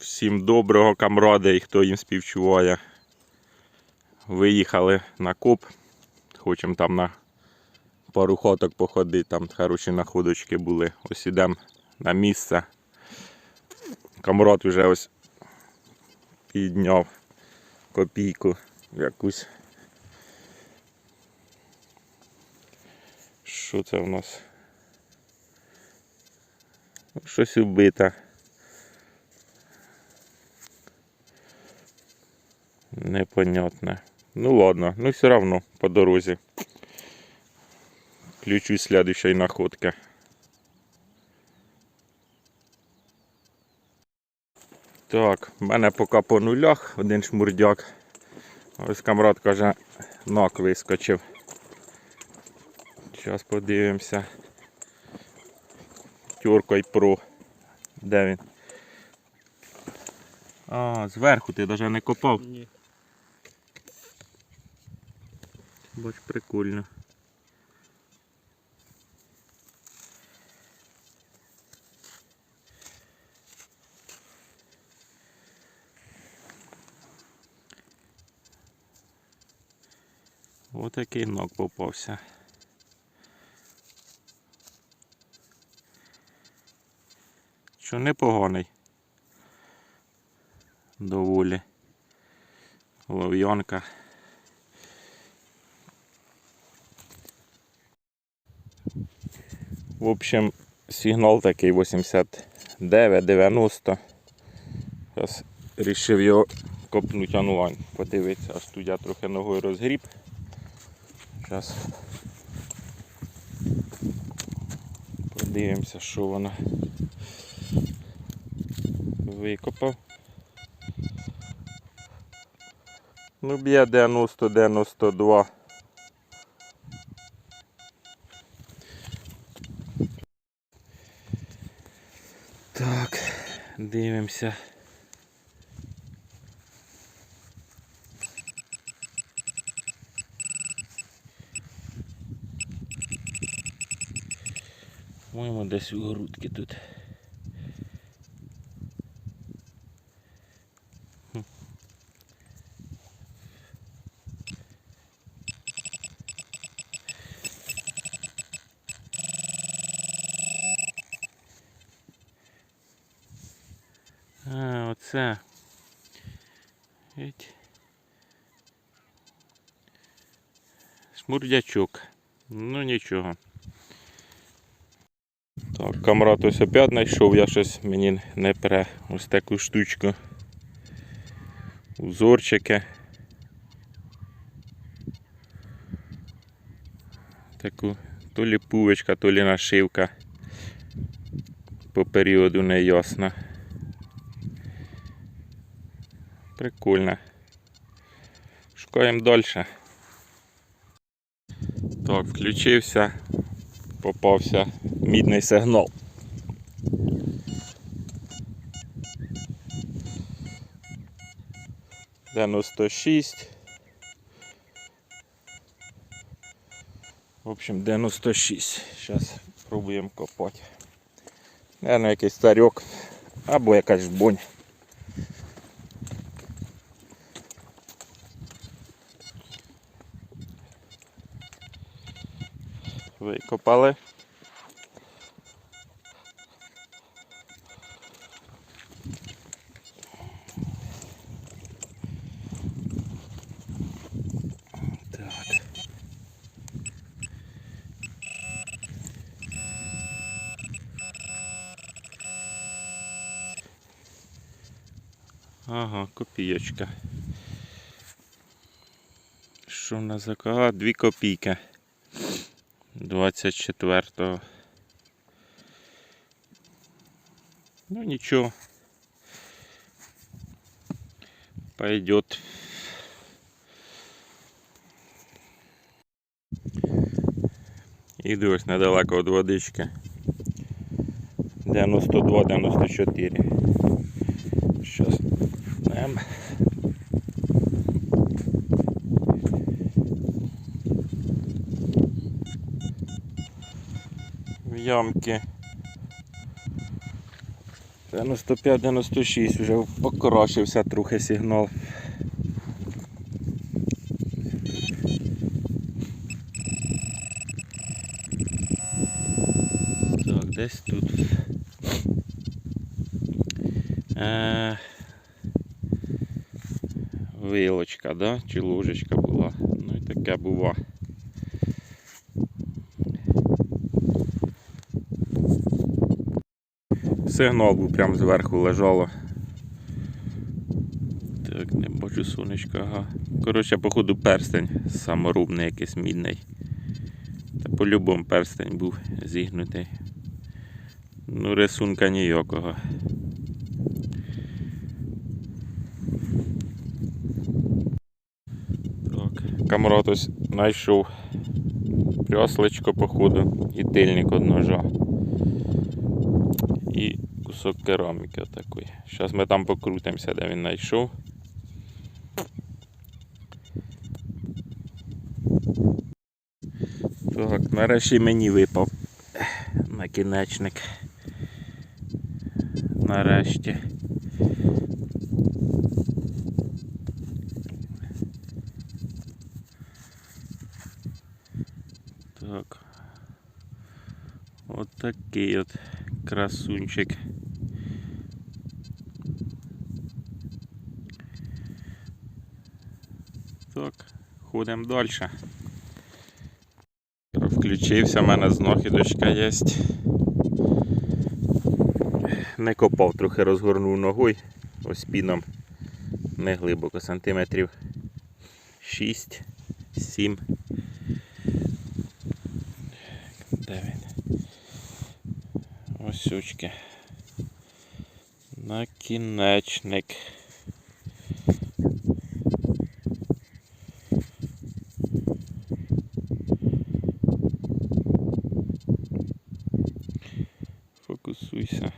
Всім доброго камради і хто їм співчуває. Виїхали на коп. Хочемо там на пару хоток походити, там хороші находочки були. Ось ідемо на місце. Камрад вже ось підняв копійку якусь. Що це в нас? Щось убите. Непонятне. Ну ладно, ну все равно по дорозі. Включу следующей находки. Так, в мене поки по нулях один шмурдяк. Ось камрад каже, нак вискочив. Зараз подивимося. Тюркой про. Де він? А, зверху ти навіть не копав. Ні. Бач, прикольно. Отакий ног попався. Що непоганий. Доволі. Лов'янка. В общем, сигнал такий 89-90. Зараз вирішив його копнути онлайн. Подивитися, аж тут я трохи ногою розгріб. Зараз подивимося, що вона викопав. Ну, б'є 90-92. Так, дивимося. По-моєму, десь у грудки тут. Геть. Шмурдячок. Ну нічого. Так, камрад ось опять знайшов, я щось мені не пере ось таку штучку. Узорчики. Таку то лі пувочка, то лі нашивка. По періоду не ясна. Прикольно. Шукаємо далі. Так, включився. Попався мідний сигнал. Дев'яносто шість. В общем, 96. Зараз пробуємо копати. Наверно, якийсь старьок або якась бонь. Викопали. Ага, копійочка. Що в нас за ага, дві копійки. 24-го. Ну ничего. Пойдет. Іду ось недалеко від водички. 92-94. Щас. Ямки 95-96 вже покращився трохи сигнал. Так, десь тут. Е, вилочка, да? Чи ложечка була. Ну і таке бува. Сигнал був прямо зверху лежало. Так, не бачу сонечка, ага. Коротше, походу перстень саморубний якийсь мідний. Та по-любому перстень був зігнутий. Ну, рисунка ніякого. Так, камрот ось знайшов прясличко, походу, і тильник од ножа. Кусок кераміки отакої. Зараз ми там покрутимося, де він знайшов. Так, нарешті мені випав накінечник. Нарешті. Так. От такий от красунчик. Так, ходимо далі. Включився, в мене знахідочка є. Не копав, трохи розгорнув ногою. Ось піном не глибоко, сантиметрів 6, 7. Де він? Ось сучки. Накінечник. Фокусуйся.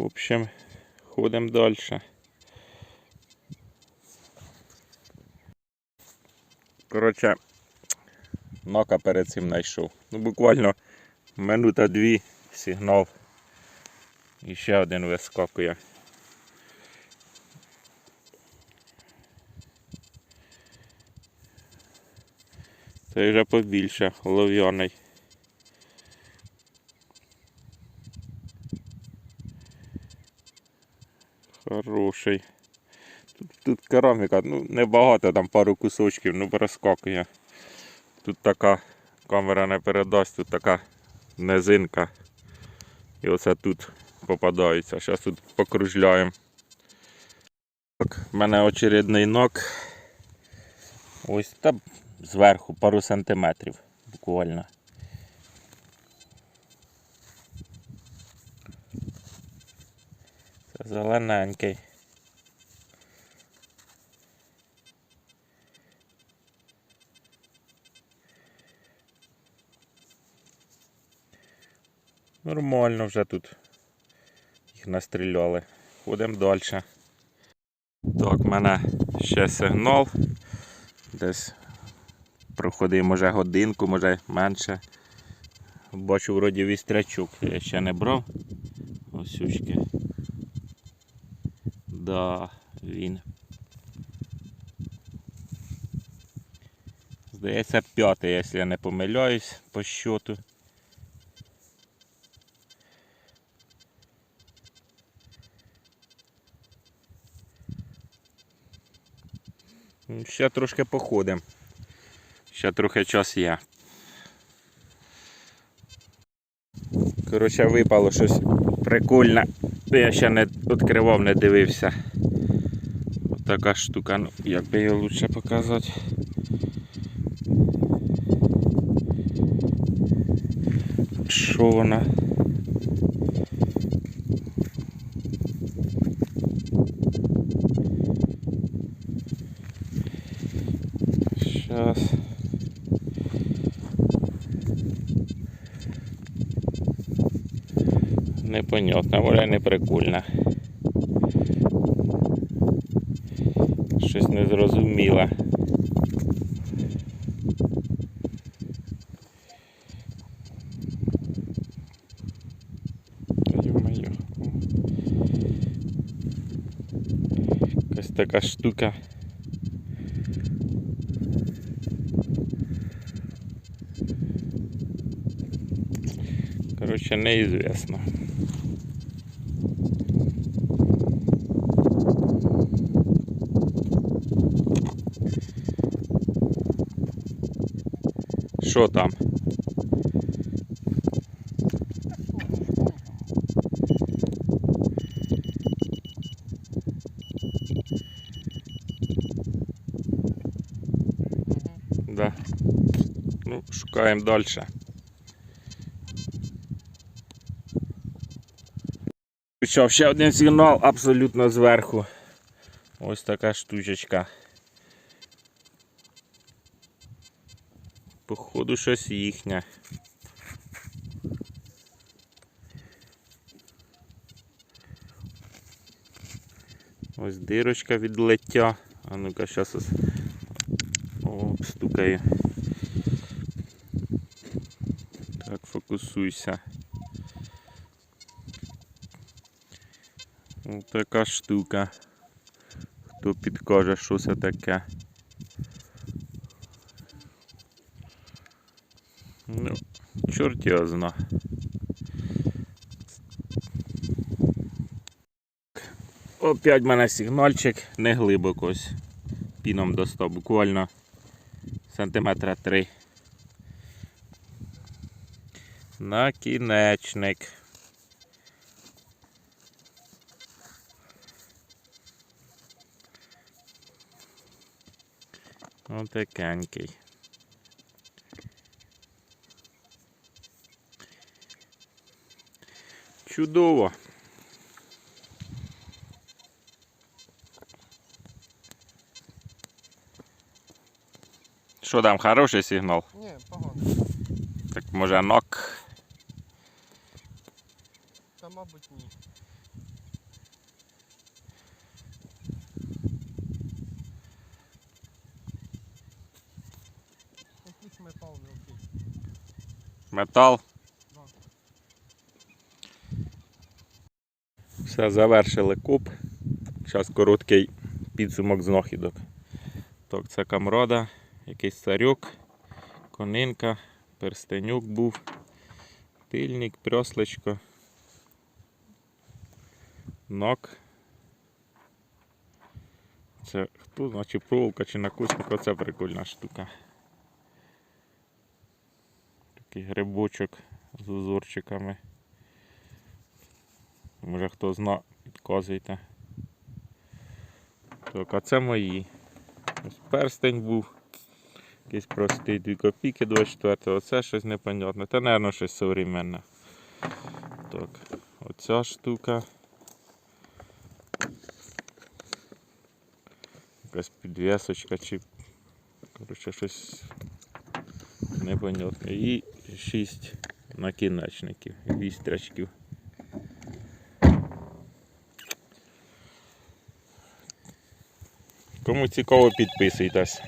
В общем, ходимо далі. Коротше, нока перед цим знайшов. Ну, буквально минута дві сигнал. І ще один вискакує. Це вже побільше, олов'яний. Хороший. Тут, тут кераміка, ну небагато, там пару кусочків, ну проскакує. Тут така камера не передасть, тут така низинка. І оце тут попадається. Зараз тут покружляємо. Так, в мене очередний нок. Ось там зверху пару сантиметрів буквально. Зелененький. Нормально вже тут їх настріляли. Ходимо далі. Так, в мене ще сигнал. Десь проходив, може годинку, може менше. Бачу вроді вістрячок. Я ще не брав. Ось сучки. Да, він. Здається, п'ятий, якщо я не помиляюсь по щоту. Ще трошки походимо. Ще трохи час є. Коротше, випало щось прикольне. Я ще не відкривав, не дивився. Ось така штука, ну як би її краще показати. Що вона? понятно, воля не прикольна. Щось не зрозуміло. Якась така штука. Короче, неизвестно. Що там? Да. Ну, шукаємо далі. Пішов ще один сигнал абсолютно зверху. Ось така штучечка. Походу щось їхнє. Ось дирочка від лиття. А ну-ка, зараз ось. О. Так, фокусуйся. Ось така штука. Хто підкаже, що це таке. Ну, чорт його зна. Опять в мене сигнальчик, не глибоко. Піном достав, буквально сантиметра три. Накінечник. Отакенький. Чудово. Що там, хороший сигнал? Ні, погано. Так може нок. Та мабуть ні. Якийсь метал мілкий. Метал. Все, завершили куб. Зараз короткий підсумок знахідок. Так, це камрода, якийсь царюк, конинка, перстенюк був, тильник, прьосличко, нок. Це хто, значить проволока чи накусник, оце прикольна штука. Такий грибочок з узорчиками. Може хто зна, підказуйте. Так, а це мої. Ось перстень був. Якийсь простий 2 копійки 24-го, Оце щось непонятне. Та, мабуть, щось современне. Так, оця штука. Якась підвісочка чи. Коротше, щось непонятне. І 6 накінечників, вістрячків. Кому цікаво, підписуйтесь.